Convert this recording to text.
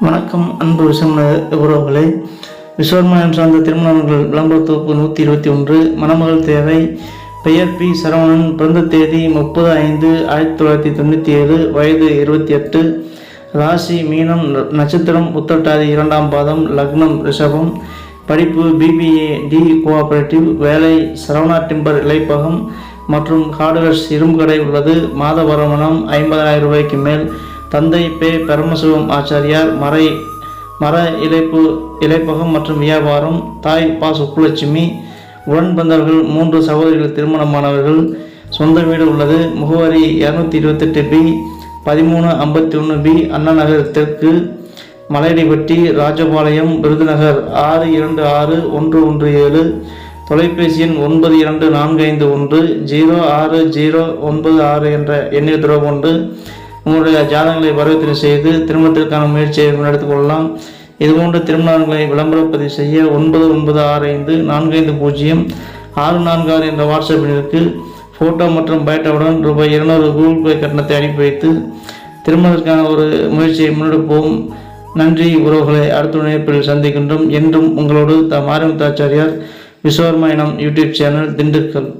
வணக்கம் அன்பு விஷம உறவுகளே. விஸ்வர்மயம் சார்ந்த திருமணங்கள் விளம்பர தொகுப்பு நூற்றி இருபத்தி ஒன்று மணமகள் தேவை. பெயர் பி. சரவணன் பிறந்த தேதி முப்பது ஐந்து ஆயிரத்தி தொள்ளாயிரத்தி தொண்ணூற்றி ஏழு வயது இருபத்தி எட்டு. ராசி மீனம் ந- நட்சத்திரம் உத்தட்டாதி இரண்டாம் பாதம் லக்னம் ரிஷபம். படிப்பு பிபிஏ டி கோஆபரேட்டிவ் வேலை சரவணா டிம்பர் இலைப்பகம் மற்றும் ஹார்ட்வேர்ஸ் இரும்பு கடை உள்ளது. மாத வருமானம் ஐம்பதாயிரம் ரூபாய்க்கு மேல். தந்தை பே பரமசிவம் ஆச்சாரியார் மறை மர இலைப்பு இலைப்பகம் மற்றும் வியாபாரம் தாய் பா சுப்புலட்சுமி உடன்பந்தவர்கள் மூன்று சகோதரிகள் திருமணமானவர்கள் சொந்த வீடு உள்ளது. முகவரி இரநூத்தி இருபத்தெட்டு பி பதிமூணு ஐம்பத்தி ஒன்று பி அண்ணா நகர் தெற்கு மலையடிப்பட்டி ராஜபாளையம் விருதுநகர் ஆறு இரண்டு ஆறு ஒன்று ஒன்று ஏழு தொலைபேசி எண் ஒன்பது இரண்டு நான்கு ஐந்து ஒன்று ஜீரோ ஆறு ஜீரோ ஒன்பது ஆறு என்ற எண்ணில் தொடர்பு கொண்டு உங்களுடைய ஜாதகங்களை பரிவர்த்தனை செய்து திருமணத்திற்கான முயற்சியை முன்னெடுத்துக் கொள்ளலாம். இதுபோன்ற திருமணங்களை விளம்பரப்பதிவு செய்ய ஒன்பது ஒன்பது ஆறு ஐந்து நான்கு ஐந்து பூஜ்ஜியம் ஆறு நான்கு ஆறு என்ற வாட்ஸ்அப் எண்ணிற்கு ஃபோட்டோ மற்றும் பயோட்டாவுடன் ரூபாய் இருநூறு கூகுள் பே கட்டணத்தை அனுப்பி வைத்து திருமணத்திற்கான ஒரு முயற்சியை முன்னெடுப்போம். நன்றி உறவுகளை அடுத்த இணைப்பில் சந்திக்கின்றோம். என்றும் உங்களோடு த மாரிமுத்தாச்சாரியார் விஸ்வர்மா எனும் யூடியூப் சேனல் திண்டுக்கல்.